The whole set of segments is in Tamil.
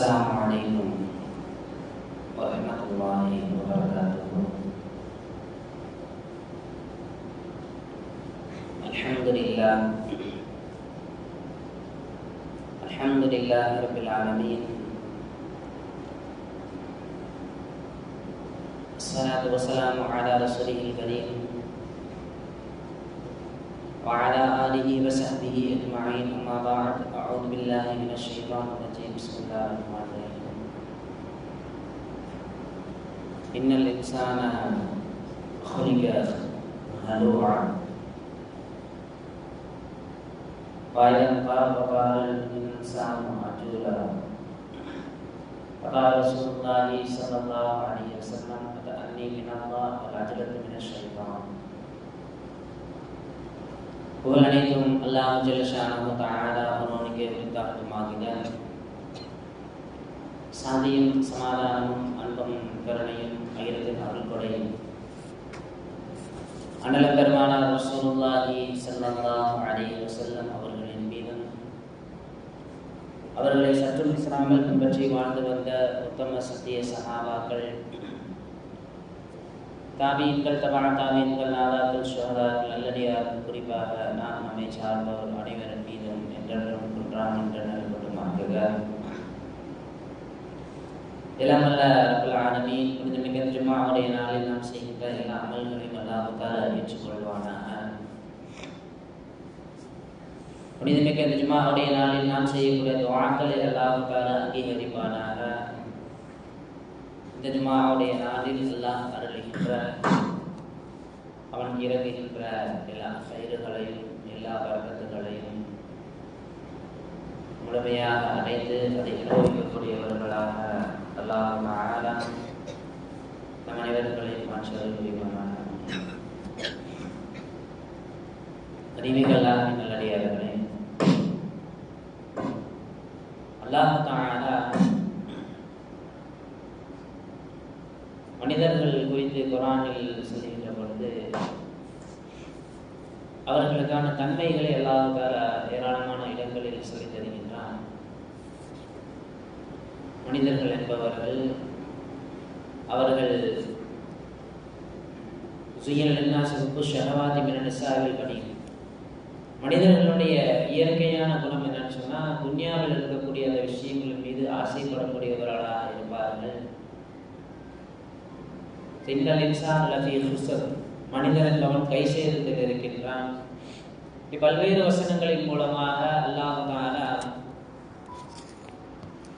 السلام عليكم ورحمة الله وبركاته. الحمد لله. الحمد لله رب العالمين. الصلاة والسلام على رسوله الكريم. وعلى آله وصحبه أجمعين. أما بعد أعوذ بالله من الشيطان الرجيم. بسم الله الرحمن الرحيم. إن الإنسان خلق هلوعا. قال قال الإنسان عجولا فقال رسول الله صلى الله عليه وسلم أتأني من الله والعجلة من الشيطان. புகழ் அனைத்தும் அல்லாஹ் ஜல்லஷானு தாலா ஒருவனுக்கு உரித்தாகட்டுமாகிற சாந்தியும் சமாதானமும் அன்பும் கருணையும் அகிலத்தின் அருள்கொடையும். அண்ணல பெருமானார் ரசூலுல்லாஹி ஸல்லல்லாஹு அலைஹி வஸல்லம் அவர்களின் மீதும் அவர்களை சற்றும் இஸ்லாமில் பின்பற்றி வாழ்ந்து வந்த உத்தம சத்திய சகாபாக்கள் தாபீன்கள் தபா தாபீன்கள் நாதாக்கள் சுகதாக்கள் நல்லடியார்கள் குறிப்பாக நாம் நம்மை சார்ந்தவர் அனைவரும் மீதும் என்றென்றும் குன்றாம் என்ற நிலைப்பட்டுமாக்குக எல்லாம் அல்ல ரப்பல் ஆலமீன் புனிதமிக்க திருமாவுடைய நாளில் நாம் செய்கின்ற எல்லா அமல்களையும் அல்லாஹால ஏற்றுக்கொள்வானாக புனிதமிக்க திருமாவுடைய நாளில் நாம் செய்யக்கூடிய துவாக்களை அல்லாவுக்காக அங்கீகரிப்பான இந்த ஜுமாவுடைய நாளில் அல்லாஹ் அருளுகின்ற அவன் இறங்குகின்ற எல்லா கயிறுகளையும் எல்லா பழக்கத்துகளையும் முழுமையாக அடைந்து அதை அனுபவிக்கக்கூடியவர்களாக அல்லாஹ் ஆலா நம் அனைவர்களையும் மாற்ற அறிவிகளாக நல்லடியார்களே அல்லாஹ் தாலா மனிதர்கள் குறித்து குரானில் சொல்லுகின்ற பொழுது அவர்களுக்கான தன்மைகளை அல்லாஹால ஏராளமான இடங்களில் சொல்லி தருகின்றான். மனிதர்கள் என்பவர்கள் அவர்கள் சுயல் சிவப்பு ஷஹவாதி மினசாவில் பணி மனிதர்களுடைய இயற்கையான குணம் என்னன்னு சொன்னால் துன்யாவில் இருக்கக்கூடிய அந்த விஷயங்கள் மீது ஆசைப்படக்கூடியவர்களாக இருப்பார்கள். சின்னல் இன்சான் லஃபி ஹுசர் மனிதன் அவன் கை செய்ததில் இருக்கின்றான் இப்பல்வேறு வசனங்களின் மூலமாக அல்லாஹ் தாலா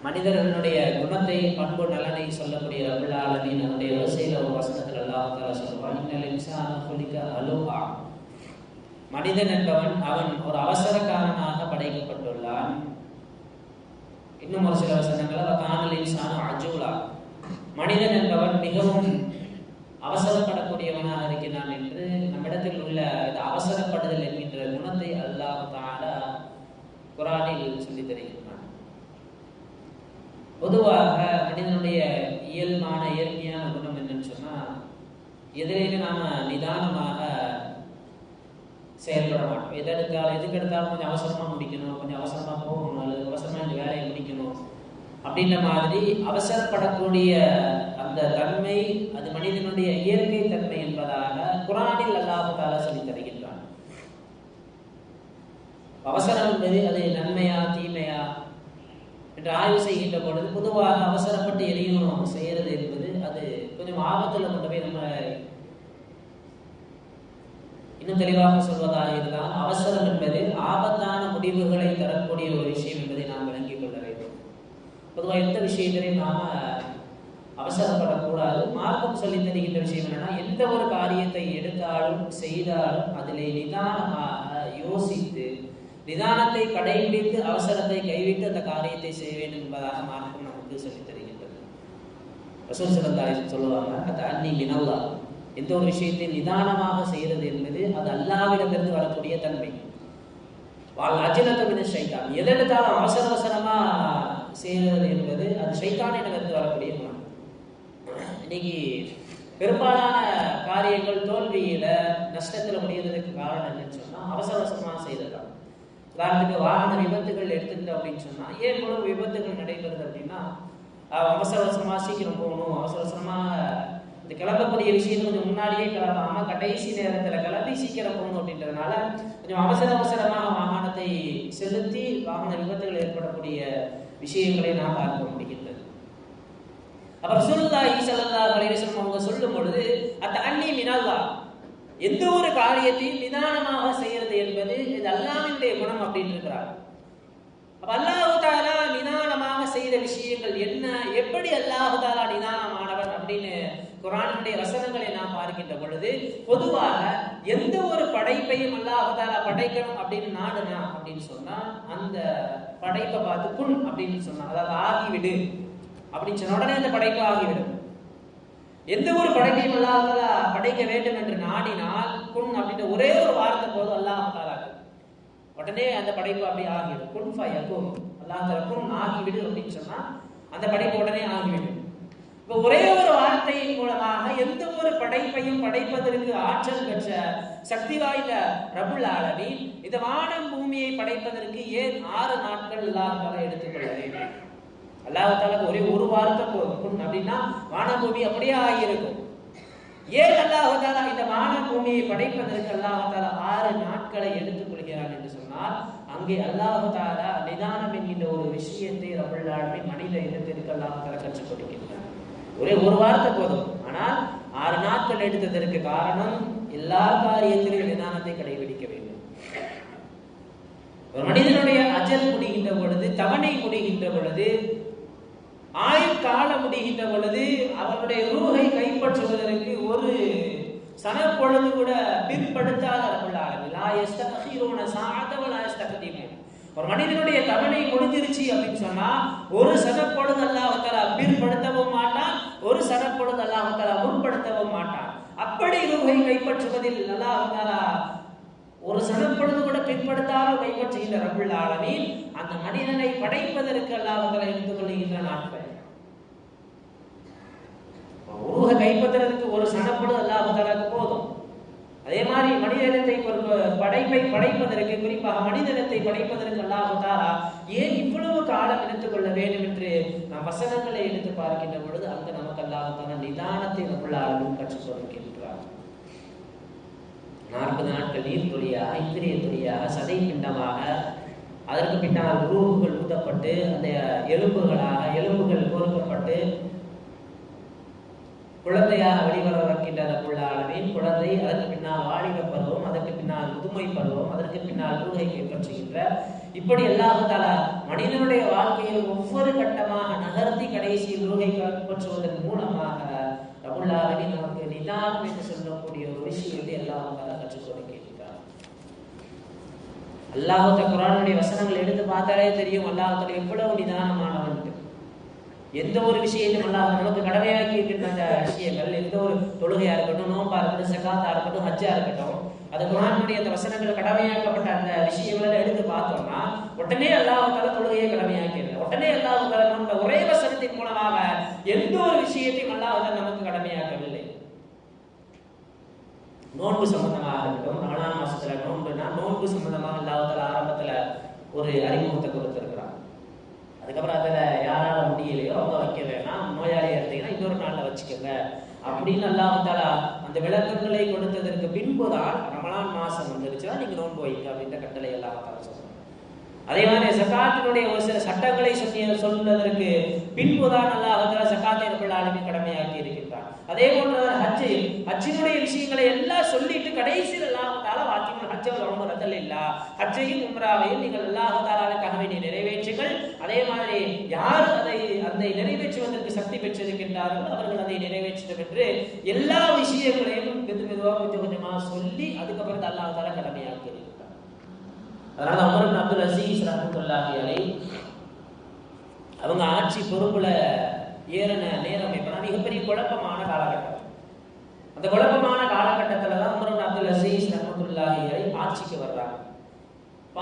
மனிதர்களுடைய குணத்தை பண்பு நலனை சொல்லக்கூடிய ரபுல் ஆலமின் வரிசையில் ஒரு வசனத்தில் அல்லாஹ் சொல்வான் இன்னல் இன்சான குலிக்க அலுஹா. மனிதன் என்பவன் அவன் ஒரு அவசரக்காரனாக படைக்கப்பட்டுள்ளான். இன்னும் ஒரு சில வசனங்கள் காணல் இன்சான அஜூலா. மனிதன் என்பவன் மிகவும் அவசரப்படக்கூடியவனாக இருக்கிறான் என்று நம்மிடத்தில் உள்ள இந்த அவசரப்படுதல் என்கின்ற குணத்தை அல்லாஹ் தாரா குரானில் சொல்லி தருகின்றான். பொதுவாக மனிதனுடைய இயல்பான இயற்கையான குணம் என்னன்னு சொன்னா எதிரையில நாம நிதானமாக செயல்பட மாட்டோம். எதை எடுத்தாலும் எதுக்கு எடுத்தாலும் கொஞ்சம் அவசரமா முடிக்கணும் கொஞ்சம் அவசரமா போகணும் அல்லது அவசரமா இந்த வேலையை முடிக்கணும். அப்படின்ற மாதிரி அவசரப்படக்கூடிய அந்த தன்மை அது மனிதனுடைய இயற்கை தன்மை என்பதாக குரானில் அல்லாஹால சொல்லி தருகின்றான். அவசரம் என்பது அது நன்மையா தீமையா என்று ஆய்வு செய்கின்ற பொழுது பொதுவாக அவசரப்பட்டு எதையும் செய்யறது என்பது அது கொஞ்சம் ஆபத்தில் கொண்டு போய் நம்ம இன்னும் தெளிவாக சொல்வதாக இருந்தால் அவசரம் என்பது ஆபத்தான முடிவுகளை தரக்கூடிய ஒரு விஷயம் என்பதை நாம் விளங்கிக் கொள்ள வேண்டும். பொதுவாக எந்த விஷயத்திலையும் நாம அவசரப்படக்கூடாது. மார்க்கம் சொல்லி தருகின்ற விஷயம் என்னன்னா எந்த ஒரு காரியத்தை எடுத்தாலும் செய்தாலும் அதிலே நிதானமாக யோசித்து நிதானத்தை கடைபிடித்து அவசரத்தை கைவிட்டு அந்த காரியத்தை செய்ய வேண்டும் என்பதாக மார்க்கம் நமக்கு சொல்லி தருகின்றது. ரசூல் சொல்லுவாங்க அது அன்னி மினல்லா எந்த ஒரு விஷயத்தை நிதானமாக செய்கிறது என்பது அது அல்லாவிடமிருந்து வரக்கூடிய தன்மை. வாழ் அஜினத்தமின சைத்தான் எதெடுத்தாலும் அவசர அவசரமா செய்கிறது என்பது அது சைத்தானிடமிருந்து வரக்கூடிய இன்னைக்கு பெரும்பாலான காரியங்கள் தோல்வியில நஷ்டத்துல முடியறதுக்கு காரணம் என்னன்னு சொன்னா அவசர அவசரமா செய்ததுதான் உதாரணத்துக்கு வாகன விபத்துகள் எடுத்துக்கிட்டோம் அப்படின்னு சொன்னா ஏன் இவ்வளவு விபத்துகள் நடைபெறுது அப்படின்னா அவசர அவசரமா சீக்கிரம் போகணும் அவசர அவசரமா இந்த கிளம்பக்கூடிய விஷயம் கொஞ்சம் முன்னாடியே கிளம்பாம கடைசி நேரத்துல கிளம்பி சீக்கிரம் போகணும் அப்படின்றதுனால கொஞ்சம் அவசர அவசரமாக வாகனத்தை செலுத்தி வாகன விபத்துகள் ஏற்படக்கூடிய விஷயங்களை நாம் பார்க்க முடியும் அப்ப ரசூலுல்லாஹி ஈசல்லா அலைஹி வஸல்லம் அவங்க சொல்லும் பொழுது அத்த அண்ணி மினல்லா. எந்த ஒரு காரியத்தையும் நிதானமாக செய்யறது என்பது இது அல்லாவினுடைய குணம் அப்படின்னு இருக்கிறார். அப்ப அல்லாஹ் தாலா நிதானமாக செய்த விஷயங்கள் என்ன? எப்படி அல்லாஹுதாலா நிதானமானவன் அப்படின்னு குரானுடைய வசனங்களை நாம் பார்க்கின்ற பொழுது பொதுவாக எந்த ஒரு படைப்பையும் அல்லாஹ் தாலா படைக்கணும் அப்படின்னு நாடுனா அப்படின்னு சொன்னா அந்த படைப்பை பார்த்து புண் அப்படின்னு சொன்னா அதாவது ஆகிவிடு. அப்படின்னு சொன்ன உடனே அந்த படைப்பு ஆகிவிடும். எந்த ஒரு படைப்பையும் அல்லாஹ் படைக்க வேண்டும் என்று நாடினால் குன் அப்படின்ற ஒரே ஒரு வார்த்தை போதும் அல்லாஹ் உடனே அந்த படைப்பு அப்படி ஆகிவிடும். குன் ஃபயகும் அல்லாஹ் தாலா குன் ஆகிவிடு அப்படின்னு சொன்னா அந்த படைப்பு உடனே ஆகிவிடும். இப்போ ஒரே ஒரு வார்த்தையின் மூலமாக எந்த ஒரு படைப்பையும் படைப்பதற்கு ஆற்றல் பெற்ற சக்தி வாய்ந்த ரபுல் ஆலமி இந்த வானம் பூமியை படைப்பதற்கு ஏன் ஆறு நாட்கள் அல்லாஹ் தாலா அல்லாஹாலுக்கு ஒரே ஒரு வார்த்தை போதும். அப்படின்னா வானபூமி அப்படியே ஆகியிருக்கும். ஏன் அல்லாஹாலா இந்த வானபூமியை படைப்பதற்கு அல்லாஹ் ஆறு நாட்களை எடுத்துக் கொள்கிறான் என்று சொன்னால் அங்கே அல்லாஹாலா நிதானம் என்கின்ற ஒரு விஷயத்தை ரபுல் மனித இனத்திற்கு அல்லாஹ் கற்றுக் கொடுக்கின்றார் ஒரே ஒரு வார்த்தை போதும். ஆனால் ஆறு நாட்கள் எடுத்ததற்கு காரணம் எல்லா காரியத்திலும் நிதானத்தை கடைபிடிக்க வேண்டும். ஒரு மனிதனுடைய அஜல் முடிகின்ற பொழுது தவணை முடிகின்ற பொழுது ஆயுள் காலம் முடிகின்ற பொழுது அவனுடைய ரூகை கைப்பற்றுவதற்கு ஒரு சனப்பொழுது கூட பிற்படுத்தாத ஒரு மனிதனுடைய தவணை முடிஞ்சிருச்சு அப்படின்னு சொன்னா ஒரு சனப்பொழுது அல்லாஹால பிற்படுத்தவும் மாட்டான் ஒரு சனப்பொழுது அல்லாஹால முன்படுத்தவும் மாட்டான். அப்படி ரூகை கைப்பற்றுவதில் அல்லாஹாலா ஒரு சனப்பொழுது கூட பிற்படுத்தாமல் கைப்பற்றுகின்ற ரபுல் ஆலமீன் அந்த மனிதனை படைப்பதற்கு அல்லாஹால எடுத்துக் கொள்கின்ற நாட்கள். கைப்பற்றுறதுக்கு ஒரு சனப்படும் அல்லாஹாலுக்கு போதும். அதே மாதிரி மனிதனத்தை படைப்பை படைப்பதற்கு குறிப்பாக மனிதனத்தை படைப்பதற்கு அல்லாஹாலா ஏன் இவ்வளவு காலம் எடுத்துக் கொள்ள வேண்டும் என்று நாம் வசனங்களை எடுத்து பார்க்கின்ற பொழுது அங்க நமக்கு அல்லாஹால நிதானத்தை நம்முள்ள ஆலமீன் கற்றுக் கொடுக்கின்றார். நாற்பது நாட்கள் நீர் துளியாக இந்திரிய துளியாக சதை பிண்டமாக அதற்கு பின்னால் உருவுகள் ஊதப்பட்டு அந்த எலும்புகளாக எலும்புகள் கோர்க்கப்பட்டு குழந்தையாக வெளிவர வைக்கின்ற அந்த புள்ளாளவின் குழந்தை அதற்கு பின்னால் வாலிப பருவம் அதற்கு பின்னால் முதுமை பருவம் அதற்கு பின்னால் ரூகை கைப்பற்றுகின்ற இப்படி அல்லாஹால மனிதனுடைய வாழ்க்கையில் ஒவ்வொரு கட்டமாக நகர்த்தி கடைசி ரூகை கைப்பற்றுவதன் மூலமாக ரபுல்லாவினி நமக்கு நிதானம் என்று சொல்லக்கூடிய ஒரு விஷயத்தை அல்லாஹால கற்றுக் கொடுக்கின்றார் அல்லாஹால குரானுடைய வசனங்கள் எடுத்து பார்த்தாலே தெரியும் அல்லாஹால எவ்வளவு நிதானமான எந்த ஒரு விஷயத்தையும் அல்லாஹ் நமக்கு கடமையாக்கி இருக்கின்ற அந்த விஷயங்கள் எந்த ஒரு தொழுகையா இருக்கட்டும் நோம்பா இருக்கட்டும் செக்காத்தா இருக்கட்டும் ஹஜ்ஜா இருக்கட்டும் அது குரானுடைய அந்த வசனங்கள் கடமையாக்கப்பட்ட அந்த விஷயங்களை எடுத்து பார்த்தோம்னா உடனே அல்லாஹால தொழுகையை கடமையாக்கிறது உடனே அல்லாஹால நம்ம ஒரே வசனத்தின் மூலமாக எந்த ஒரு விஷயத்தையும் அல்லாஹால நமக்கு கடமையாக்கவில்லை. நோன்பு சம்பந்தமாக இருக்கட்டும் ரமணான் மாசத்துல நோன்புனா நோன்பு சம்பந்தமாக அல்லாஹால ஆரம்பத்துல ஒரு அறிமுகத்தை கொடுத்திருக்கிறான் அதுக்கப்புறம் அதில் யாரால முடியலையோ அவங்க வைக்க வேணாம் நோயாளியாக இருந்தீங்கன்னா இன்னொரு நாளில் வச்சுக்கோங்க. அப்படின்னு அல்லாஹாலா அந்த விளக்கங்களை கொடுத்ததற்கு பின்புதான் ரமலான் மாசம் வந்துருச்சுன்னா நீங்கள் நோன்பு வைங்க அப்படின்ற கட்டளை எல்லாம் சொல்லுவாங்க அதே மாதிரி சக்காத்தினுடைய ஒரு சில சட்டங்களை சொல்லி சொல்வதற்கு பின்புதான் நல்லா சக்காத்தை ரபுல் ஆலமீன் கடமையாக்கி இருக்கு அதே போன்று ஹஜ்ஜு ஹஜ்ஜினுடைய விஷயங்களை எல்லாம் சொல்லிட்டு கடைசியில் அல்லாஹாலா வாக்கியம் ஹஜ்ஜல் ரத்தல் இல்லா. ஹஜ்ஜையும் உம்ராவையும் நீங்கள் அல்லாஹாலாவுக்காக வேண்டிய நிறைவேற்றுங்கள். அதே மாதிரி யார் அதை அதை நிறைவேற்றுவதற்கு சக்தி பெற்றிருக்கின்றார்கள் அவர்கள் அதை நிறைவேற்றணும் என்று எல்லா விஷயங்களையும் மெது மெதுவாக கொஞ்சம் கொஞ்சமா சொல்லி அதுக்கப்புறம் அல்லாஹால கடமையாக்கி இருக்கிறார் அதனால அமர் அப்துல் அசீஸ் ரஹமத்துல்லாஹி அலை அவங்க ஆட்சி பொறுப்புல ஏறின நேரம் எப்படின்னா மிகப்பெரிய குழப்பமான காலகட்டம். அந்த குழப்பமான காலகட்டத்துல தான் உமர் அப்துல் அசீஸ் ரஹமத்துல்லாஹி அலை ஆட்சிக்கு வர்றாங்க.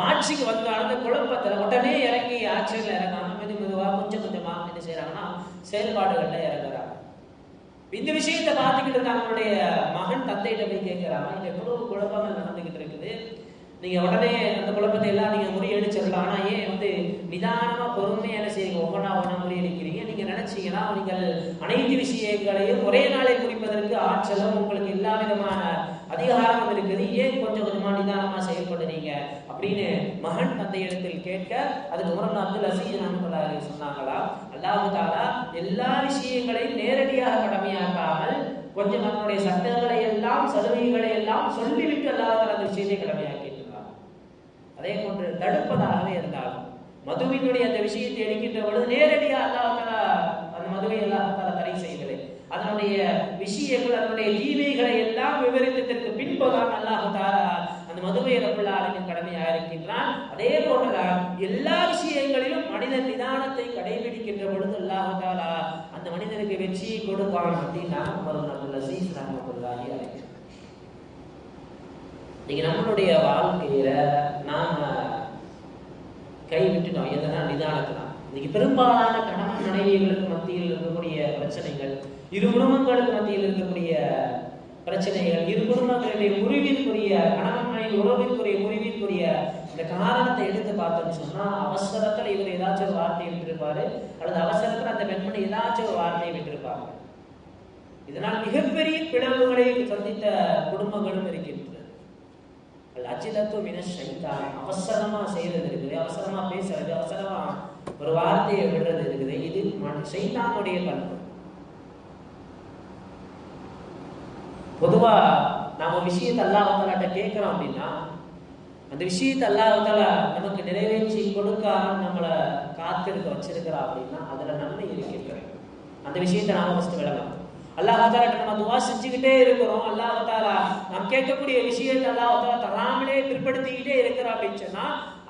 ஆட்சிக்கு வந்த அந்த குழப்பத்துல உடனே இறங்கி ஆட்சியில் இறங்காம மெது மெதுவா கொஞ்சம் கொஞ்சமா என்ன செய்யறாங்கன்னா செயல்பாடுகள்ல இறங்குறாங்க. இந்த விஷயத்தை பார்த்துக்கிட்டு இருக்க அவங்களுடைய மகன் தந்தையிட்ட போய் கேட்கிறாங்க இங்க எவ்வளவு குழப்பங்கள் நடந்துகிட்டு இருக்குது. நீங்க உடனே அந்த குழப்பத்தை எல்லாம் நீங்க முறியடிச்சிடலாம். ஆனா ஏன் வந்து நிதானமா பொறுமையா என்ன செய்யுங்க. ஒவ்வொன்றா ஒன்றா முறியடிக்கிறீங்க. நீங்க நினைச்சீங்கன்னா நீங்கள் அனைத்து விஷயங்களையும் ஒரே நாளை குறிப்பதற்கு ஆற்றலும் உங்களுக்கு எல்லா விதமான அதிகாரமும் இருக்குது. ஏன் கொஞ்சம் கொஞ்சமா நிதானமா செயல்படுறீங்க? அப்படின்னு மகன் தந்தையிடத்தில் கேட்க அதுக்கு முரண் அப்துல் அசீஸ் ரஹமத்துல்லாஹி சொன்னாங்களா? அல்லாஹ் தாலா எல்லா விஷயங்களையும் நேரடியாக கடமையாக்காமல் கொஞ்சம் நம்மளுடைய சட்டங்களை எல்லாம் சலுகைகளை எல்லாம் சொல்லிவிட்டு அல்லாத அந்த விஷயத்தை கடமையாக்கி அதே போன்று தடுப்பதாகவே இருந்தாலும் மதுவினுடைய அந்த விஷயத்தை எடுக்கின்ற பொழுது நேரடியாக அல்லாஹ் அந்த மதுவை அல்லாஹ் தடை செய்கிறது அதனுடைய விஷயங்கள் அதனுடைய தீமைகளை எல்லாம் விவரித்ததற்கு பின்புதான் அல்லாஹ் அந்த மதுவை ரப்புல் கடமையாக இருக்கின்றான். அதே போன்றுதான் எல்லா விஷயங்களிலும் மனித நிதானத்தை கடைபிடிக்கின்ற பொழுது அல்லாஹ் அந்த மனிதனுக்கு வெற்றியை கொடுப்பான் அப்படின்னு அப்துல் நல்ல ரஹமத்துல்லாஹி அலைஹி. இன்னைக்கு நம்மளுடைய வாழ்க்கையில நாம கை விட்டுட்டோம். எதனா நிதானத்துல இன்னைக்கு பெரும்பாலான கணவன் மனைவிகளுக்கு மத்தியில் இருக்கக்கூடிய பிரச்சனைகள் இரு குடும்பங்களுக்கு மத்தியில் இருக்கக்கூடிய பிரச்சனைகள் இரு குடும்பங்களுடைய முறிவிற்குரிய கணவன் மனைவி உறவிற்குரிய முறிவிற்குரிய இந்த காரணத்தை எடுத்து பார்த்தோம்னு சொன்னா அவசரத்துல இவர் ஏதாச்சும் ஒரு வார்த்தையை விட்டுருப்பாரு அல்லது அவசரத்துல அந்த பெண்மணி ஏதாச்சும் ஒரு வார்த்தையை விட்டுருப்பாங்க. இதனால் மிகப்பெரிய பிளவுகளை சந்தித்த குடும்பங்களும் இருக்கின்றது அஜிதத்து மின ஷைத்தான். அவசரமா செய்யறது இருக்குது அவசரமா பேசுறது அவசரமா ஒரு வார்த்தையை விடுறது இருக்குது. இது ஷைத்தானுடைய பண்பு. பொதுவா நாம விஷயத்தை அல்லாஹால கேட்கிறோம் அப்படின்னா அந்த விஷயத்தை அல்லாஹால நமக்கு நிறைவேற்றி கொடுக்க நம்மளை காத்திருக்க வச்சிருக்கிறா அப்படின்னா அதுல நன்மை இருக்கிறது. அந்த விஷயத்தை நாம ஃபர்ஸ்ட் விளங்கணும் அல்லாஹால நம்ம துவா செஞ்சுக்கிட்டே இருக்கிறோம். அல்லாஹால நாம் கேட்கக்கூடிய விஷயத்தை அல்லாஹால தராமலே பிற்படுத்திக்கிட்டே இருக்கிறோம் அப்படின்னு சொன்னா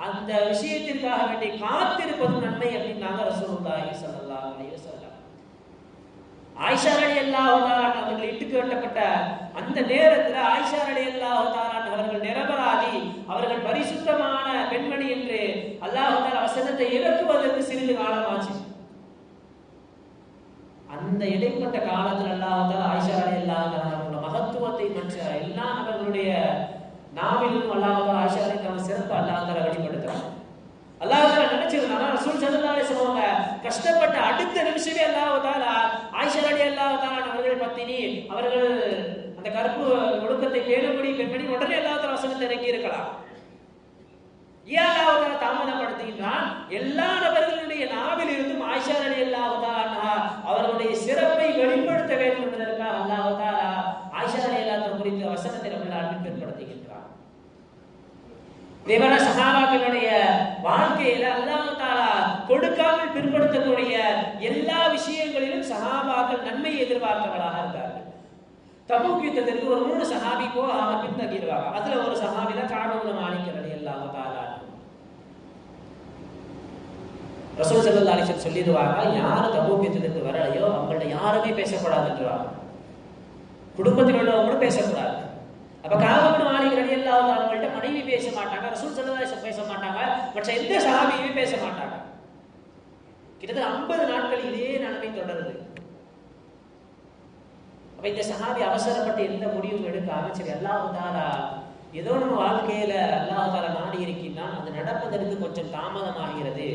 அந்த விஷயத்திற்காக வேண்டி காத்திருப்பதும் நன்மை அப்படின்னாங்க ரசூலுல்லாஹி ஸல்லல்லாஹு அலைஹி வஸல்லம். ஆயிஷா ரலி அல்லாஹு அவர்கள் இட்டு கட்டப்பட்ட அந்த நேரத்துல ஆயிஷா ரலி அல்லாஹு அவர்கள் நிரபராதி அவர்கள் பரிசுத்தமான பெண்மணி என்று அல்லாஹு வசனத்தை இறக்குவதற்கு சிறிது காலமாச்சு. அந்த இடைப்பட்ட காலத்தில் அல்லாஹ் ஆயிஷா அலி அல்லாஹ் மகத்துவத்தை மற்ற எல்லா நபர்களுடைய நாவிலும் அல்லாஹ் ஆயிஷா அலி சிறப்பு அல்லாஹ் வெளிப்படுத்துறாங்க அல்லாஹ் நினைச்சிருந்தாங்க ரசூல் சல்லல்லாஹு சொல்லுவாங்க கஷ்டப்பட்ட அடுத்த நிமிஷமே அல்லாஹ் தாலா ஆயிஷா அலி அல்லாஹ் தாலா பத்தினி அவர்கள் அந்த கருப்பு ஒழுக்கத்தை பேணபடி பெண்மணி உடனே அல்லாஹ் வசனத்தை இறங்கி இருக்கலாம் ஏன் அல்லாஹ் தாமதப்படுத்துகின்றான். எல்லா நபர்களுடைய நாவில் இருந்தும் ஆயிஷா அலி அல்லாஹ் அவர்களுடைய சிறப்பை வெளிப்படுத்த வேண்டும் என்பதற்காக அல்லாஹ் தாலா ஆயிஷா அலி அல்லாஹ் குறித்த வசனத்தை நம்ம பின்படுத்துகின்றான் தேவன சகாபாக்களுடைய வாழ்க்கையில அல்லாஹ் கொடுக்காமல் பின்படுத்தக்கூடிய எல்லா விஷயங்களிலும் சகாபாக்கள் நன்மை எதிர்பார்த்தவர்களாக இருந்தார்கள். தபூக் யுத்தத்திற்கு ஒரு மூணு சஹாபி போகாம பின்தங்கிடுவாங்க. அதுல ஒரு சஹாபி தான் காணவன மாணிக்கிறது அல்லாஹ் தாலா ரசூல் சல்லா அலிசன் சொல்லிடுவாங்க யார் தபூக் வரலையோ அவங்கள்ட்ட யாருமே பேசக்கூடாதுன்றாங்க குடும்பத்தில் உள்ளவங்களும் பேசக்கூடாது. அப்ப காவல் மாளிகை அடி அவங்கள்ட்ட மனைவி பேச மாட்டாங்க ரசூல் சல்லா பேச மாட்டாங்க மற்ற எந்த சகாபியுமே பேச மாட்டாங்க. கிட்டத்தட்ட ஐம்பது நாட்கள் இதே நிலைமை தொடருது. அப்ப இந்த சகாபி அவசரப்பட்டு எந்த முடிவும் எடுக்காம சரி அல்லாஹ் ஏதோ நம்ம வாழ்க்கையில அல்லாஹ் தாலா நாடி இருக்கின்றான் அது நடப்பதற்கு கொஞ்சம் தாமதமாகிறது.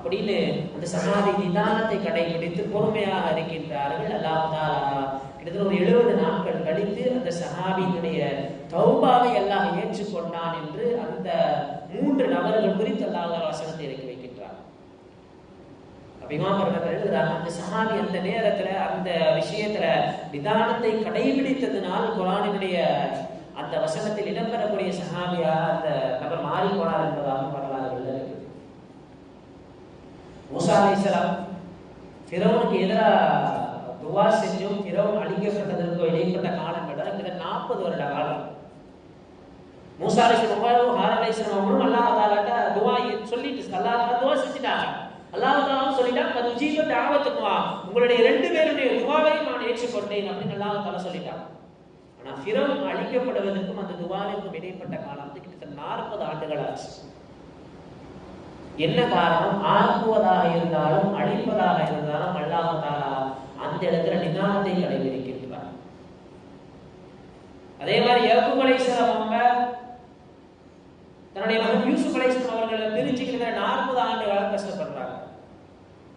அப்படின்னு அந்த சமாதி நிதானத்தை கடைபிடித்து பொறுமையாக இருக்கின்றார்கள். அல்லாஹ் கிட்டத்தட்ட ஒரு எழுபது நாட்கள் கழித்து அந்த சஹாபியினுடைய தௌபாவை எல்லாம் ஏற்றுக்கொண்டான் என்று அந்த மூன்று நபர்கள் குறித்து அல்லாஹ் வசனத்தை இறக்கி வைக்கின்றார். இமாமர்கள் எழுதுறாங்க அந்த சஹாபி அந்த நேரத்துல அந்த விஷயத்துல நிதானத்தை கடைபிடித்ததுனால் குரானினுடைய அந்த வசனத்தில் இடம்பெறக்கூடிய சஹாபியாக அந்த நபர் மாறி போனார் என்பதாக மூசா அலிசலாம் ஃபிரௌனுக்கு எதிராக துவா செஞ்சும் ஃபிரௌன் அழிக்கப்பட்டதற்கு இடைப்பட்ட காலம் என்றால் கிட்ட நாற்பது வருட காலம். மூசா அலிஸ்லாம் ஹார் அலிஸ்லாம் அவங்களும் அல்லாஹ் தாலாட்ட துவா சொல்லிட்டு அல்லாஹ் துவா செஞ்சுட்டாங்க. அல்லாஹ் தாலா சொல்லிட்டான் அது ஜீவ தாவத்துக்குவா உங்களுடைய ரெண்டு பேருடைய துவாவையும் நான் ஏற்றுக்கொண்டேன் அப்படின்னு அல்லாஹ் தாலா சொல்லிட்டான் ஆனால் ஃபிரௌன் அழிக்கப்படுவதற்கும் அந்த துவாவிற்கும் இடைப்பட்ட காலம் வந்து கிட்டத்தட்ட நாற்பது ஆண்டுகள் ஆச்சு. என்ன காரணம்? ஆக்குவதாக இருந்தாலும் அழிப்பதாக இருந்தாலும் அல்லாமத்தாரா அந்த இடத்துல நிதானத்தை கடைபிடிக்கின்றார் அதே மாதிரி யக்கூப் அலைஹிஸ்ஸலாம் அவங்க தன்னுடைய மகன் யூசுப் அலைஹிஸ்ஸலாம் அவர்களை பிரிஞ்சு கிட்டத்தட்ட நாற்பது ஆண்டுகளாக கஷ்டப்படுறாங்க.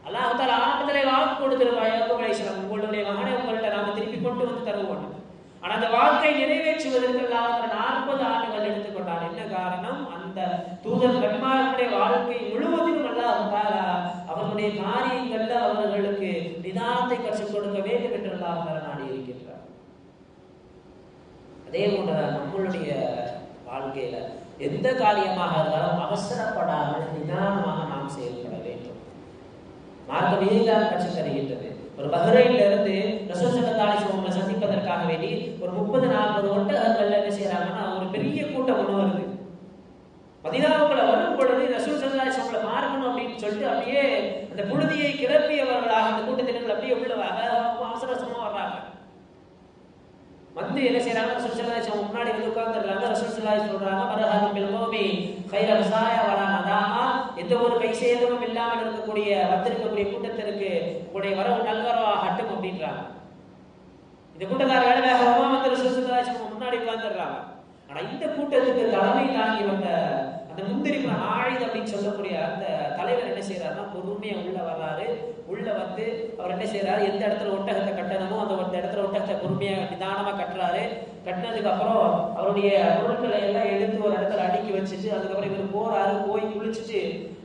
அல்லாஹ் தாலா ஆரம்பத்திலே வாக்கு கொடுத்திருப்பார் யாக்கூப் அலைஹிஸ்ஸலாம். உங்களுடைய மகனை உங்கள்கிட்ட நாம திருப்பி கொண்டு வந்து தருவோம் ஆனா அந்த வாக்கை நிறைவேற்றுவதற்கு அல்லாஹ் நாற்பது ஆண்டுகள் எடுத்துக்கொண்டார் என்ன காரணம்? அந்த தூதர் கண்மார்களுடைய வாழ்க்கை முழுவதிலும் அல்லாஹ் தாலா அவர்களுடைய காரியங்கள்ல அவர்களுக்கு நிதானத்தை கற்றுக் கொடுக்க வேண்டும் என்று அல்லாஹ் நாடி இருக்கின்றார். அதே போன்ற நம்மளுடைய வாழ்க்கையில எந்த காரியமாக இருந்தாலும் அவசரப்படாமல் நிதானமாக நாம் செயல்பட வேண்டும். மார்க்கம் இதைதான் கற்றுத் தருகின்றது ஒரு பஹ்ரைன்ல இருந்து ரசூல் ஸல்லல்லாஹு சந்திப்பதற்காக வேண்டி ஒரு முப்பது நாற்பது ஒட்டகங்கள்ல என்ன செய்யறாங்கன்னா ஒரு பெரிய கூட்டம் ஒண்ணு வருது. மதினாவுக்குள்ள வரும் பொழுது ரசூல் ஸல்லல்லாஹு அலைஹி பார்க்கணும் அப்படின்னு சொல்லிட்டு அப்படியே அந்த புழுதியை கிளப்பியவர்களாக அந்த கூட்டத்தினர்கள் அப்படியே உள்ள வர அவசர அவசரமா வர்றாங்க. வந்து என்ன செய்யறாங்க ரசூல் ஸல்லல்லாஹு முன்னாடி வந்து உட்கார்ந்துருக்காங்க ரசூல் ஸல்லல்லாஹு சொல்றாங்க மரஹபன் பில் கௌமி கைர விசாய வலா எந்த ஒரு கை சேதமும் இல்லாமல் இருக்கக்கூடிய வந்திருக்கக்கூடிய கூட்டத்திற்கு உங்களுடைய வரவு நல்வரவா ஹட்டும் அப்படின்றாங்க. இந்த கூட்டத்தார் வேலை வேகமா வந்து ரசூல் ஸல்லல்லாஹு முன்னாடி உட்கார்ந்துடுறாங்க. ஆனா இந்த கூட்டத்துக்கு தலைமை தாங்கி வந்த அந்த முந்திரி ஆயுத அப்படின்னு சொல்லக்கூடிய அந்த தலைவர் என்ன செய்யறாருன்னா பொறுமையா உள்ள வர்றாரு. உள்ள வந்து அவர் என்ன செய்யறாரு எந்த இடத்துல ஒட்டகத்தை கட்டணுமோ அந்த ஒரு இடத்துல ஒட்டகத்தை பொறுமையா நிதானமா கட்டுறாரு. கட்டினதுக்கு அப்புறம் அவருடைய பொருட்களை எல்லாம் எடுத்து ஒரு இடத்துல அடுக்கி வச்சுட்டு அதுக்கப்புறம் இவர் போறாரு போய் குளிச்சுட்டு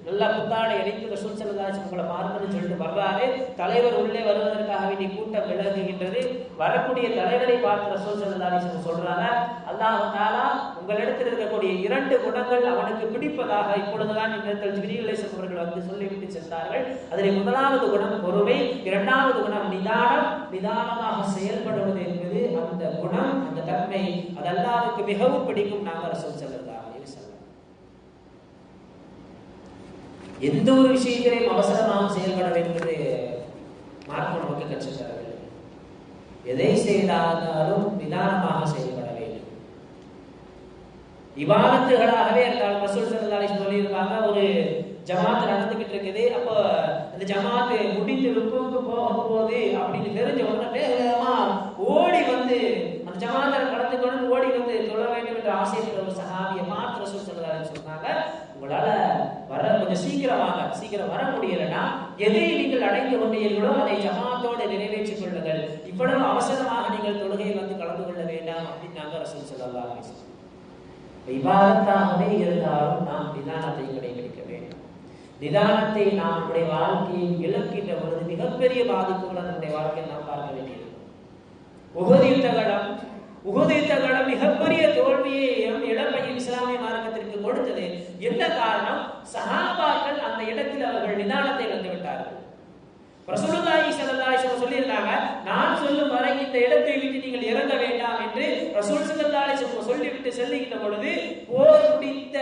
நல்லா புத்தாடை அடித்து ரசூல் ஸல்லல்லாஹு உங்களை பார்க்கணும்னு சொல்லிட்டு வர்றாரு. தலைவர் உள்ளே வருவதற்காக வேண்டிய கூட்டம் விலகுகின்றது. வரக்கூடிய தலைவரை பார்த்து ரசூல் ஸல்லல்லாஹு சொல்றாங்க அல்லாஹ் தஆலா உங்களிடத்தில் இருக்கக்கூடிய இரண்டு குணங்கள் அவனுக்கு பிடிப்பதாக இப்பொழுதுதான் இந்த ஜிப்ரீல் அவர்கள் வந்து சொல்லிவிட்டு சென்றார்கள். அதில் முதலாவது குணம் பொறுமை இரண்டாவது குணம் நிதானம். நிதானமாக செயல்படுவது என்பது அந்த குணம் அந்த தன்மை. அது மிகவும் பிடிக்கும் நாங்கள் ரசூல் செல்லது அலைஹி வஸல்லம் எந்த ஒரு விஷயத்திலையும் அவசரமாக செயல்பட வேண்டும் என்று மார்க்கம் நமக்கு கற்றுத் தரவில்லை. எதை செய்தாலும் நிதானமாக செயல்பட வேண்டும். இவாதத்துகளாகவே இருந்தாலும் ரசூல் ஸல்லல்லாஹு சொல்லியிருக்காங்க ஒரு ஜமாத்து நடந்துகிட்டு இருக்குது அப்போ அந்த ஜமாத்து முடிந்து ருக்குவுக்கு போக போது அப்படின்னு தெரிஞ்ச உடனே வேகமா ஓடி வந்து அந்த ஜமாத்தை கடந்து கொண்டு ஓடி வந்து தொழ வேண்டும் என்று ஆசைப்பட்ட ஒரு சஹாபியை பார்த்து ரசூல் ஸல்லல்லாஹு சொன்னாங்க உங்களால வர கொஞ்சம் சீக்கிரம் வாங்க சீக்கிரம் வர முடியலன்னா எதை நீங்கள் அடங்கி கொண்டீர்களோ அதை ஜமாத்தோடு நிறைவேற்றிக் கொள்ளுங்கள். இவ்வளவு அவசரமாக நீங்கள் தொழுகையில் வந்து கலந்து கொள்ள வேண்டாம் அப்படின்னாங்க ரசூல் சொல்லலாம் விவாதத்தாகவே இருந்தாலும் நாம் நிதானத்தை கடைபிடிக்க வேண்டும். நிதானத்தை நாம் நம்முடைய வாழ்க்கையை இழக்கின்ற பொழுது மிகப்பெரிய பாதிப்புகளை நம்முடைய வாழ்க்கையில் நாம் பார்க்க வேண்டியது. உகதித்தகடம் உகதித்தகடம் மிகப்பெரிய தோல்வியையும் இளமையும் இஸ்லாமிய மார்க்கத்திற்கு கொடுத்தது. என்ன காரணம்? சஹாபாக்கள் அந்த இடத்தில் அவர்கள் நிதானத்தை இழந்து விட்டார்கள் சொல்லியிருந்தாங்க நான் சொல்லும் வரை இந்த இடத்தை விட்டு நீங்கள் இறங்க வேண்டாம் என்று ரசூல் ஸல்லல்லாஹு அலைஹி சொல்லிவிட்டு செல்லுகின்ற பொழுது போர் முடித்த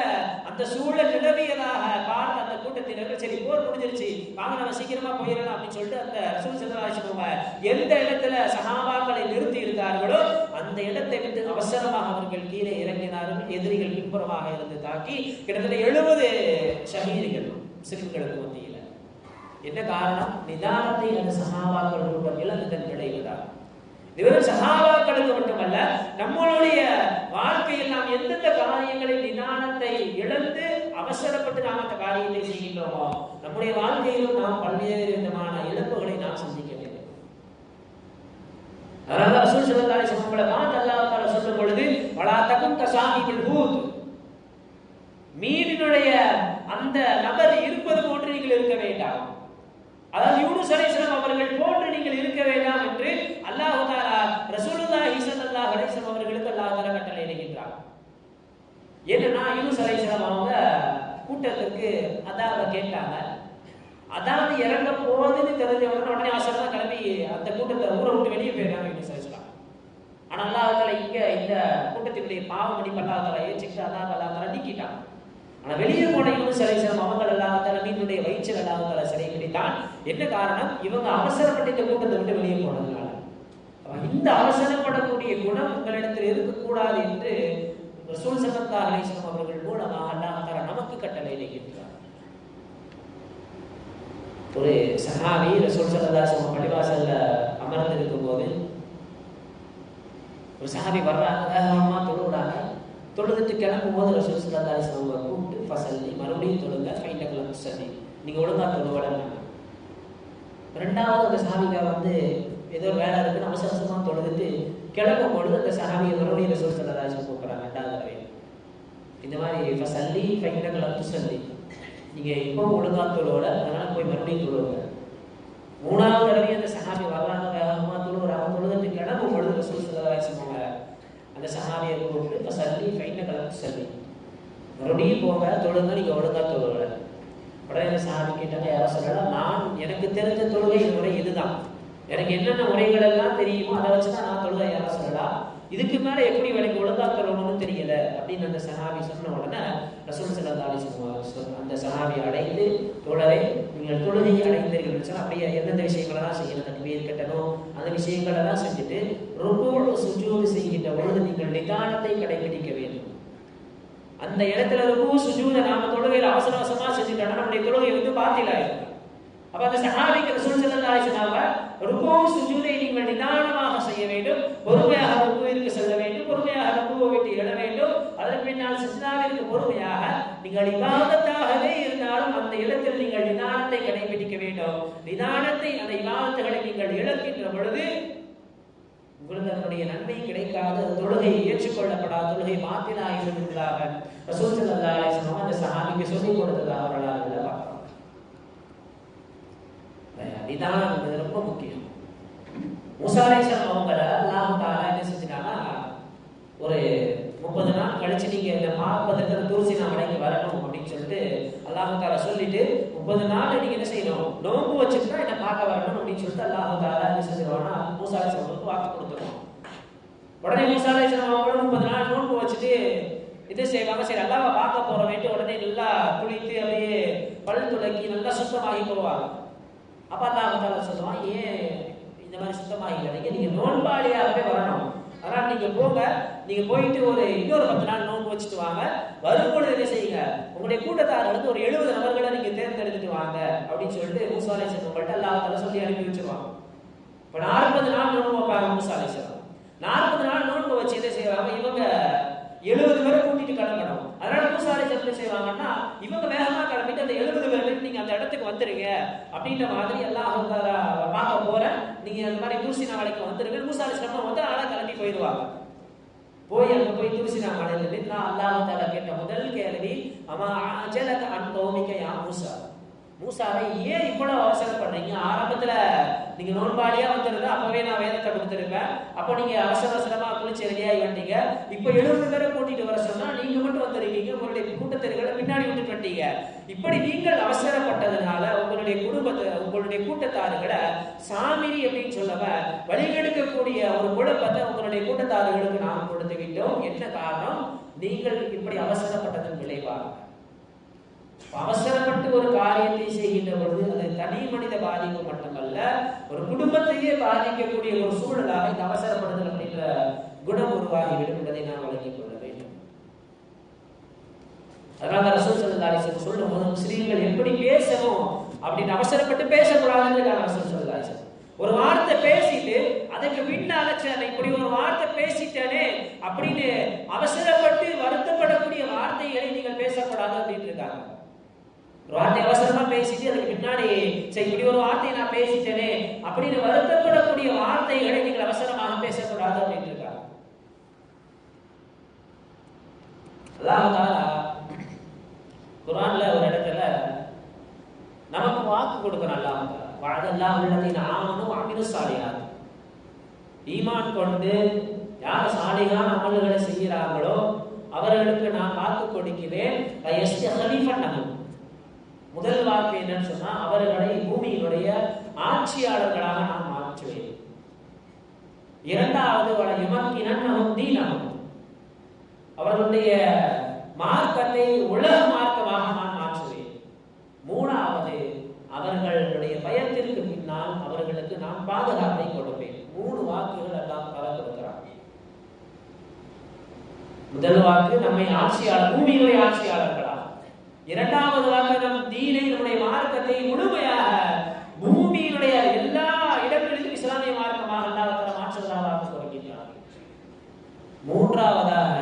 அந்த சூழல் நிலவியதாக பார்த்த அந்த கூட்டத்தினர் சரி போர் முடிஞ்சிருச்சு. வாங்க நம்ம சீக்கிரமா போயிடலாம் அப்படின்னு சொல்லிட்டு அந்த ரசூல் ஸல்லல்லாஹு அலைஹி எந்த இடத்துல சகாபாக்களை நிறுத்தி இருந்தார்களோ அந்த இடத்தை விட்டு அவசரமாக அவர்கள் கீழே இறங்கினார்கள் எதிரிகள் பின்புறமாக இருந்து தாக்கி கிட்டத்தட்ட எழுபது ஷஹீதுகள் முஸ்லிம்களுக்கு என்ன காரணம்? நிதானத்தை அந்த சகாபாக்கள் கூட்டம் இழந்ததன் விளைவுதான் இதுவரும் சகாபாக்களுக்கு மட்டுமல்ல நம்மளுடைய வாழ்க்கையில் நாம் எந்தெந்த காரியங்களில் நிதானத்தை இழந்து அவசரப்பட்டு நாம் அந்த காரியத்தை செய்கின்றோமோ நம்முடைய வாழ்க்கையிலும் நாம் பல்வேறு விதமான இழப்புகளை நாம் சந்திக்க வேண்டும். அதனால ரசூல் ஸல்லல்லாஹு அலைஹி அல்லாஹ் சொல்லும் பொழுது வலா தகும் கசாஹிபில் ஹூத். மீனினுடைய அந்த நபர் இருப்பது போன்று நீங்கள் இருக்க வேண்டாம். அதாவது யூனுஸ் அலைஹிஸ்ஸலாம் அவர்கள் போன்று நீங்கள் இருக்க வேண்டாம் என்று அல்லாஹ் தஆலா ரசூலுல்லாஹி ஸல்லல்லாஹு அலைஹி வஸல்லம் அவர்களுக்கு அல்லாஹ் தஆலா கட்டளை இடுகிறார் ஏன்னா யூனுஸ் அலைஹிஸ்ஸலாம் அவங்க கூட்டத்துக்கு அதாவது கேட்டாங்க. அதாவது இறங்க போகுதுன்னு தெரிஞ்ச உடனே உடனே ஆசிரியர் கிளம்பி அந்த கூட்டத்தை ஊரை விட்டு வெளியே போயிடுறாங்க யூனுஸ் அலைஹிஸ்ஸலாம் ஆனா அல்லாஹ் தஆலா இங்க இந்த கூட்டத்தினுடைய பாவம் மன்னிப்பு அல்லாஹ் தஆலா ஏற்றுக்கிட்டு அல்லாஹ் தஆலா நீக்கிட்டான். ஆனா வெளியே போன சிலை சில அவங்க அல்லாஹ் தஆலா மீனுடைய வயிற்றில் அல்லாஹ் தஆலா சிறை என்ன காரணம்? இவங்க அவசரப்பட்டு இந்த கூட்டத்தை விட்டு வெளியே போனதுனால. இந்த அவசரப்படக்கூடிய குணம் உங்களிடத்தில் இருக்கக்கூடாது என்று ரசூல் ஸல்லல்லாஹு அலைஹி அவர்கள் மூலமாக அல்லாஹ் நமக்கு கட்டளை இடுகின்றார் ஒரு சஹாபி ரசூல் ஸல்லல்லாஹு பள்ளிவாசல்ல அமர்ந்திருக்கும் போது ஒரு சஹாபி வர்றாங்க அம்மா தொழுகிறாங்க தொழுதுட்டு கிளம்பும் போது ரசூல் சல்லா அலிஸ்லாம் கூப்பிட்டு ஃபசல்லி மறுபடியும் தொழுங்க. ஃபைனக்கலம் சல்லி. நீங்க ஒழுங்கா தொழுவடங்க ரெண்டாவது அந்த சாமிகா வந்து ஏதோ ஒரு வேலை இருக்குன்னு அவசர அவசரமா தொழுதுட்டு கிளம்பும் பொழுது அந்த சஹாபியை மறுபடியும் ரசூல் சல்லா அலிஸ்லாம் கூப்பிடுறாங்க ரெண்டாவது தடவை இந்த மாதிரி ஃபசல்லி ஃபைனக்கலம் துசல்லி நீங்க இப்போ ஒழுங்கா தொழுவட அதனால போய் மறுபடியும் தொழுவுங்க மூணாவது தடவை அந்த சஹாபி வர்றாங்க வேகமா தொழுவுறாங்க தொழுதுட்டு கிளம்பும் பொழுது ரசூல் சல்லா அலிஸ்லாம் அந்த சஹாபியை கூப்பிட்டு இப்போ சல்லி ஃபைனில் கலந்து சல்லி? மறுபடியும் போங்க தொழுங்க நீங்கள் ஒழுங்கா தொழுவல உடனே இந்த சாமி கேட்டாங்க யாரோ சொல்லலாம் நான் எனக்கு தெரிஞ்ச தொழுகை முறை இதுதான். எனக்கு என்னென்ன முறைகள் எல்லாம் தெரியுமோ அதை வச்சு தான் நான் தொழுகை யாரோ சொல்லலாம் இதுக்கு மேலே எப்படி எனக்கு ஒழுங்கா தொழணும்னு தெரியல. அப்படின்னு அந்த சஹாபி சொன்ன உடனே ரசூல் சிலந்தாலி சொல்லுவாங்க அந்த சஹாபி அடைந்து தொடரை நீங்கள் தொழுகை அடைந்தீர்கள் சொன்னா அப்படியே எந்தெந்த விஷயங்களெல்லாம் செய்யணும் தக்பீர் கட்டணும் அந்த விஷயங்களெல்லாம் செஞ்சுட்டு ரொம்ப சுஜூது செய்கின்ற பொழுது நீங்கள் நிதானத்தை கடைபிடிக்க வேண்டும். அந்த இடத்துல ரொம்ப சுஜூத நாம தொழுகையில் அவசர அவசரமா செஞ்சுட்டோம்னா நம்முடைய தொழுகை வந்து பாத்திலாயிரும். அப்ப அந்த சஹாபிக்கு ரசூல் ஸல்லல்லாஹு வஸல்லம் சுஜூதை நீங்கள் நிதானமாக செய்ய வேண்டும். பொறுமையாக ருக்குவிற்கு செல்ல வேண்டும். பொறுமையாக ருக்குவை விட்டு எழ வேண்டும். அதன் பின்னால் சிஸ்னாவிற்கு பொறுமையாக நீங்கள் இவாதத்தாகவே இருந்தாலும் அந்த இடத்தில் நீங்கள் நிதானத்தை கடைபிடிக்க வேண்டும். நிதானத்தை அந்த இவாதத்துகளை நீங்கள் இழக்கின்ற பொழுது உங்களுக்கு அதனுடைய நன்மை கிடைக்காத. தொழுகை ஏற்றுக்கொள்ளப்படாத. தொழுகை மாத்தினா இருந்ததாக ரசூல் ஸல்லல்லாஹு அந்த சஹாபிக்கு சொல்லிக் கொடுத்ததாக அவர்களால் பார்க்கிறோம் ரொம்ப முக்கியம். மூசா அவங்கள அல்லாஹ் என்ன செஞ்சிட்டாங்க ஒரு முப்பது நாள் கழிச்சு நீங்க இந்த பார்ப்பதற்கு தூர்சினா மலைக்கு வரணும் அப்படின்னு சொல்லிட்டு அல்லாஹ் தாலா சொல்லிட்டு முப்பது நாள் நீங்க என்ன செய்யணும்? நோன்பு வச்சுட்டு என்ன பார்க்க வரணும் அப்படின்னு சொல்லிட்டு அல்லாஹ் தாலா என்ன செஞ்சிருவானா மூசா அலைஹிஸ்ஸலாமுக்கு வாக்கு கொடுத்துருவோம் உடனே மூசா அவங்களும் முப்பது நாள் நோன்பு வச்சுட்டு இது செய்வாங்க. சரி அல்லாவை பார்க்க போற வேண்டி உடனே நல்லா குளித்து அப்படியே பல் துளக்கி நல்லா சுத்தமாகி போவாங்க. அப்போ அல்லாஹ் தாலா சொல்லுவான் ஏன் இந்த மாதிரி சுத்தமாகிக்கிறீங்க நீங்கள் நோன்பாளியாகவே வரணும். அதனால் நீங்கள் போங்க. நீங்கள் போயிட்டு ஒரு இன்னொரு பத்து நாள் நோன்பு வச்சுட்டு வாங்க. வரும்பொழுது என்ன செய்யுங்க? உங்களுடைய கூட்டத்தாரர்களுக்கு ஒரு எழுபது நபர்களை நீங்கள் தேர்ந்தெடுத்துட்டு வாங்க. அப்படின்னு சொல்லிட்டு மூசாலை அலைஹிஸ்ஸலாம் உங்கள்ட்ட அல்லாஹ் சொல்லி அனுப்பி வச்சுருவாங்க இப்போ நாற்பது நாள் நோன்பு வைப்பாங்க மூசாலை அலைஹிஸ்ஸலாம் நாற்பது நாள் நோன்பு வச்சு என்ன செய்வாங்க? இவங்க எழுபது பேரை கூட்டிட்டு கிளம்பணும். அதனால பூசாரி அலைஹிஸ்ஸலாம் என்ன செய்வாங்கன்னா இவங்க வேகமா கிளம்பிட்டு அந்த எழுபது பேர்ல நீங்க அந்த இடத்துக்கு வந்துருங்க. அப்படின்ற மாதிரி எல்லாம் அவங்க பார்க்க போற நீங்க அந்த மாதிரி தூசி நாளைக்கு வந்துருங்க. பூசாரி அலைஹிஸ்ஸலாம் வந்து ஆளா கிளம்பி போயிடுவாங்க. போய் அங்க போய் தூசினா மலையில நின்னா அல்லாஹ் தாலா கேட்ட முதல் கேள்வி அமா அஜலக அன் கௌமிக யா மூசா? மூசாவை ஏன் இவ்வளவு அவசரம் பண்றீங்க ஆரம்பத்துல நீங்க நோன்பாளியா வந்திருந்தா அப்பவே நான் வேதத்தை கொடுத்துருப்பேன். அப்போ நீங்க அவசர அவசரமா குளிச்சு ரெடியாகி வந்தீங்க. இப்ப எழுபது பேரை கூட்டிட்டு வர சொன்னா நீங்க மட்டும் வந்திருக்கீங்க. உங்களுடைய கூட்டத்தினர்களை பின்னாடி விட்டு வந்துட்டீங்க இப்படி நீங்கள் அவசரப்பட்டதுனால உங்களுடைய குடும்பத்தை உங்களுடைய கூட்டத்தாருகளை சாமிரி அப்படின்னு சொல்லவ வழிகெடுக்கக்கூடிய ஒரு குழப்பத்தை உங்களுடைய கூட்டத்தார்களுக்கு நாம் கொடுத்து விட்டோம் என்ன காரணம்? நீங்கள் இப்படி அவசரப்பட்டதன் விளைவாக. அவசரப்பட்டு ஒரு காரியத்தை செய்கின்ற பொழுது அது தனி மனித பாதிப்பு மட்டுமல்ல ஒரு குடும்பத்தையே பாதிக்கக்கூடிய ஒரு சூழலாக இந்த அவசரப்படுதல் அப்படின்ற குணம் உருவாகிவிடும் என்பதை நாம் வழங்கிக் கொள்ள வேண்டும். அதனால ரசூல் சல்லாரி அலிஸ்லம் சொல்லும் போது முஸ்லீம்கள் எப்படி பேசணும்? அப்படின்னு அவசரப்பட்டு பேசக்கூடாதுன்னு ரசூல் சல்லாரி அலிஸ்லம் ஒரு வார்த்தை பேசிட்டு அதுக்கு பின்னால இப்படி ஒரு வார்த்தை பேசிட்டேனே அப்படின்னு அவசரப்பட்டு வருத்தப்படக்கூடிய வார்த்தைகளை நீங்கள் பேசக்கூடாது அப்படின்னு இருக்காங்க. வார்த்தை அவசரமா பேசிட்டு அதுக்கு பின்னாடி சரி இப்படி ஒரு வார்த்தையை நான் பேசிட்டேனே அப்படின்னு வருத்தப்படக்கூடிய வார்த்தைகளை நீங்கள் அவசரமாக பேசக்கூடாது அப்படின்னு இருக்காங்க. அல்லாஹ் குரான்ல ஒரு இடத்துல நமக்கு வாக்கு கொடுக்கணும் அல்லாஹ் வாழ்தெல்லாம் உள்ளதின் ஆமனும் அமினு சாலியாத் ஈமான் கொண்டு யார் சாலையான அமல்களை செய்கிறார்களோ அவர்களுக்கு நான் வாக்கு கொடுக்கிறேன். முதல் வாக்கு என்னன்னு சொன்னா அவர்களை பூமியினுடைய ஆட்சியாளர்களாக நான் மாற்றுவேன் இரண்டாவது யுமக்கினன் அவர்களுடைய மார்க்கத்தை உலக மார்க்கமாக நான் மாற்றுவேன். மூணாவது அவர்களுடைய பயத்திற்கு பின்னால் அவர்களுக்கு நான் பாதுகாப்பை கொடுப்பேன். மூணு வாக்குகள் எல்லாம் பல கொடுக்கிறார். முதல் வாக்கு நம்மை ஆட்சியாளர் பூமியினுடைய ஆட்சியாளர்கள். இரண்டாவது வாக்கு நம் தீனை நம்முடைய மார்க்கத்தை முழுமையாக பூமியினுடைய எல்லா இடங்களிலும் இஸ்லாமிய மார்க்கமாக அல்லாஹ் மாற்றுவதாக வாக்கு மூன்றாவதாக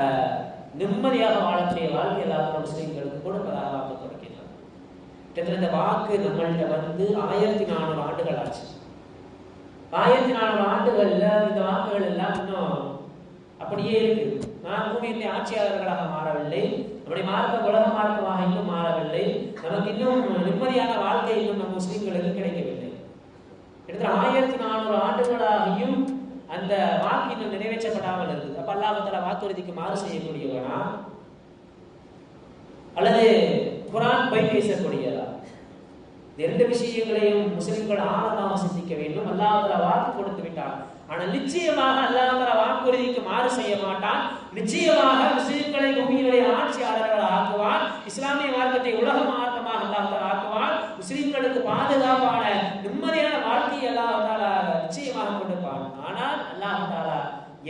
நிம்மதியாக வாழக்கூடிய வாழ்க்கை எல்லாரும் முஸ்லீம்களுக்கு கொடுப்பதாக வாக்கு கொடுக்கிறார் கிட்டத்தட்ட இந்த வாக்கு நம்மள்கிட்ட வந்து ஆயிரத்தி நானூறு ஆண்டுகள் ஆச்சு. ஆயிரத்தி நானூறு ஆண்டுகள்ல இந்த வாக்குகள் எல்லாம் இன்னும் அப்படியே இருக்கு. நான் பூமியிலே ஆட்சியாளர்களாக மாறவில்லை. நம்முடைய மார்க்க உலக மார்க்கமாக இன்னும் மாறவில்லை. நமக்கு இன்னும் நிம்மதியான வாழ்க்கை இன்னும் நம் முஸ்லிம்களுக்கு கிடைக்கவில்லை. கிட்டத்தட்ட ஆயிரத்தி நானூறு ஆண்டுகளாகியும் அந்த வாக்கு இன்னும் நிறைவேற்றப்படாமல் இருக்குது அப்ப அல்லாஹால வாக்குறுதிக்கு மாறு செய்யக்கூடியவனா? அல்லது குரான் பை பேசக்கூடியதா இந்த இரண்டு விஷயங்களையும் முஸ்லிம்கள் ஆழமாக சிந்திக்க வேண்டும். அல்லாஹால வாக்கு கொடுத்து விட்டான். ஆனால் நிச்சயமாக அல்லாஹால வாக்குறுதிக்கு மாறு செய்ய மாட்டான். நிச்சயமாக முஸ்லிம்களை பூமியினுடைய ஆட்சியாளர்கள் ஆக்குவான். இஸ்லாமிய மார்க்கத்தை உலக மார்க்கமாக அல்லாஹால ஆக்குவான். முஸ்லிம்களுக்கு பாதுகாப்பான நிம்மதியான வாழ்க்கையை அல்லாஹால நிச்சயமாக கொடுப்பான். ஆனால் அல்லாஹாலா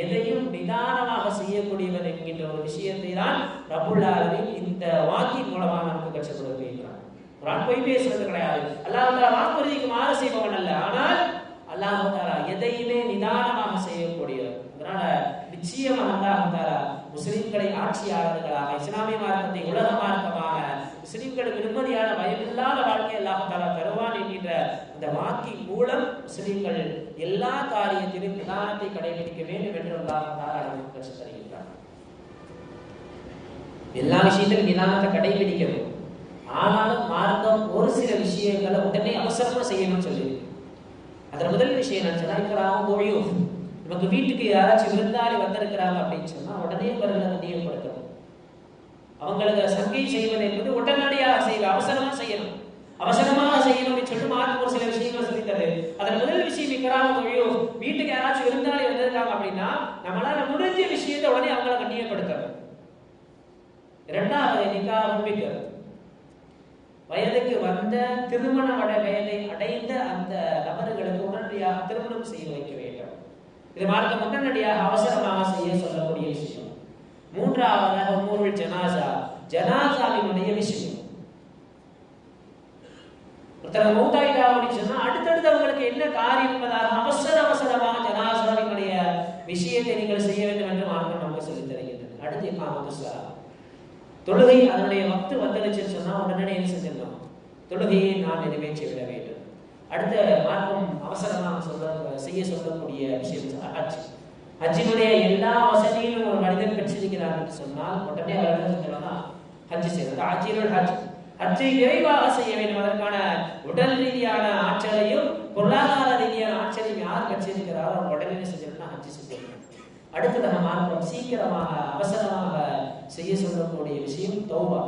எதையும் நிதானமாக செய்யக்கூடியவன் என்கின்ற ஒரு விஷயத்தை தான் ரபுல்லாவின் இந்த வாக்கின் மூலமாக நமக்கு கற்றுக் கொடுக்கிறான் குரான் பொய் பேசுறது கிடையாது. அல்லாஹ் வாக்குறுதிக்கு மாறு செய்பவன் அல்ல. ஆனால் அல்லாஹ் தாரா எதையுமே நிதானமாக செய்யக்கூடியவர் அதனால நிச்சயமாக அல்லாஹ் தாரா முஸ்லிம்களை ஆட்சியாளர்களாக இஸ்லாமிய மார்க்கத்தை உலக மார்க்கமாக முஸ்லிம்களுக்கு நிம்மதியான பயமில்லாத வாழ்க்கை அல்லாஹ் தாரா தருவான் என்கின்ற அந்த வாக்கின் மூலம் முஸ்லிம்கள் எல்லா காரியத்திலும் நிதானத்தை கடைபிடிக்க வேண்டும் என்று அல்லாஹ் தாரா நமக்கு கற்றுத் தருகின்றார் எல்லா விஷயத்திலும் நிதானத்தை வேண்டும் ஆனாலும் மார்க்கம் ஒரு சில விஷயங்களை உடனே அவசரமா செய்யணும்னு சொல்லி அதுல முதல் விஷயம் நான் சொன்னா இப்ப தொழியும் நமக்கு வீட்டுக்கு யாராச்சும் விருந்தாளி வந்திருக்கிறாங்க அப்படின்னு சொன்னா உடனே அவர்களை நியமப்படுத்தணும் அவங்களுக்கு சங்கை செய்வது என்பது உடனடியாக செய்ய அவசரமா செய்யணும். அவசரமாக செய்யணும் அப்படின்னு சொல்லிட்டு மார்க்கம் ஒரு சில விஷயங்களை சொல்லித்தரு அதுல முதல் விஷயம் இக்கராம தொழியும் வீட்டுக்கு யாராச்சும் விருந்தாளி வந்திருக்காங்க அப்படின்னா நம்மளால முடிஞ்ச விஷயத்தை உடனே அவங்களை கண்ணியப்படுத்தணும் இரண்டாவது நிக்கா முன்பிக்கிறது வயதுக்கு வந்த திருமண வட வயதை அடைந்த அந்த நபர்களுக்கு உடனடியாக திருமணம் செய்து வைக்க வேண்டும். இது மார்க்கம் உடனடியாக அவசரமாக செய்ய சொல்லக்கூடிய விஷயம். மூன்றாவதாக உமூருல் ஜனாசா. ஜனாசாவினுடைய விஷயம். ஒருத்தர் மூத்தாயிட்டா அப்படின்னு சொன்னா அடுத்தடுத்து அவங்களுக்கு என்ன காரியம் என்பதாக அவசர அவசரமாக ஜனாசாவினுடைய விஷயத்தை நீங்கள் செய்ய வேண்டும் என்று மார்க்கம் நமக்கு சொல்லித் தருகின்றது. அடுத்து இமாமத்து தொழுகை அதனுடைய வக்து வந்துடுச்சுன்னு சொன்னா உடனே என்ன செஞ்சிடணும் தொழுகையை நாம் நிறைவேற்றி விட வேண்டும். அடுத்த மார்க்கம் அவசரமாக சொல்ல செய்ய சொல்லக்கூடிய விஷயம் ஹஜ். ஹஜ்ஜினுடைய எல்லா வசதியிலும் ஒரு மனிதன் பெற்றிருக்கிறார் என்று சொன்னால் உடனே அவர் என்ன செஞ்சோம்னா ஹஜ் செய்வது ஹஜ்ஜினுள் ஹஜ். ஹஜ்ஜை விரைவாக செய்ய வேண்டும். அதற்கான உடல் ரீதியான ஆற்றலையும் பொருளாதார ரீதியான ஆற்றலையும் யார் பெற்றிருக்கிறாரோ உடனே செஞ்சிடணும் ஹஜ் செஞ்சிடணும் அடுத்ததாக மார்க்கம் சீக்கிரமாக அவசரமாக செய்ய சொல்லக்கூடிய விஷயம் தௌபா.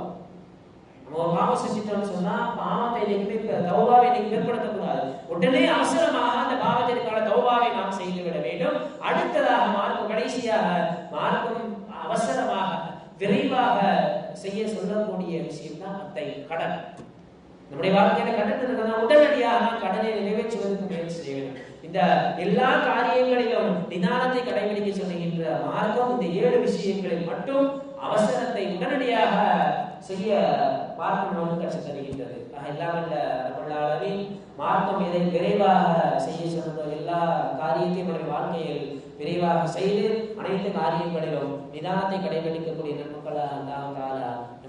நம்ம ஒரு பாவம் செஞ்சிட்டோம்னு சொன்னா பாவத்தை இன்னைக்கு தௌபாவை இன்னைக்கு பிற்படுத்தக்கூடாது உடனே அவசரமாக அந்த பாவத்திற்கான தௌபாவை நாம் செய்து விட வேண்டும். அடுத்ததாக மார்க்கம் கடைசியாக மார்க்கம் அவசரமாக விரைவாக செய்ய சொல்லக்கூடிய விஷயம் தான் அத்தை கடன். நம்முடைய வாழ்க்கையில கடன் இருக்கிறதா உடனடியாக கடனை நிறைவேற்றுவதற்கு முயற்சி செய்ய வேண்டும். இந்த எல்லா காரியங்களிலும் நிதானத்தை கடைபிடிக்க சொல்லுகின்ற மார்க்கம் இந்த ஏழு விஷயங்களில் மட்டும் அவசரத்தை உடனடியாக செய்ய மார்க்கம் கற்று தருகின்றது. இல்லாமல் நம்மளாளவில் மார்க்கம் இதை விரைவாக செய்ய சொன்ன எல்லா காரியத்தையும் நம்முடைய வாழ்க்கையில் விரைவாக செய்து அனைத்து காரியங்களிலும் நிதானத்தை கடைபிடிக்கக்கூடிய நண்பர்களாக அல்லாஹால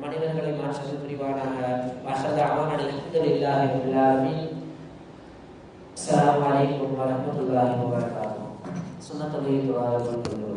மனிதர்களை மாற்றது புரிவானாக. மாற்றத இல்லாத அல்ஹம்துலில்லாஹி ரப்பில் ஆலமீன் அஸ்ஸலாமு அலைக்கும் வரஹ்மத்துல்லாஹி வபரகாத்துஹு சுன்னத்துல்லாஹி வபரகாத்துஹு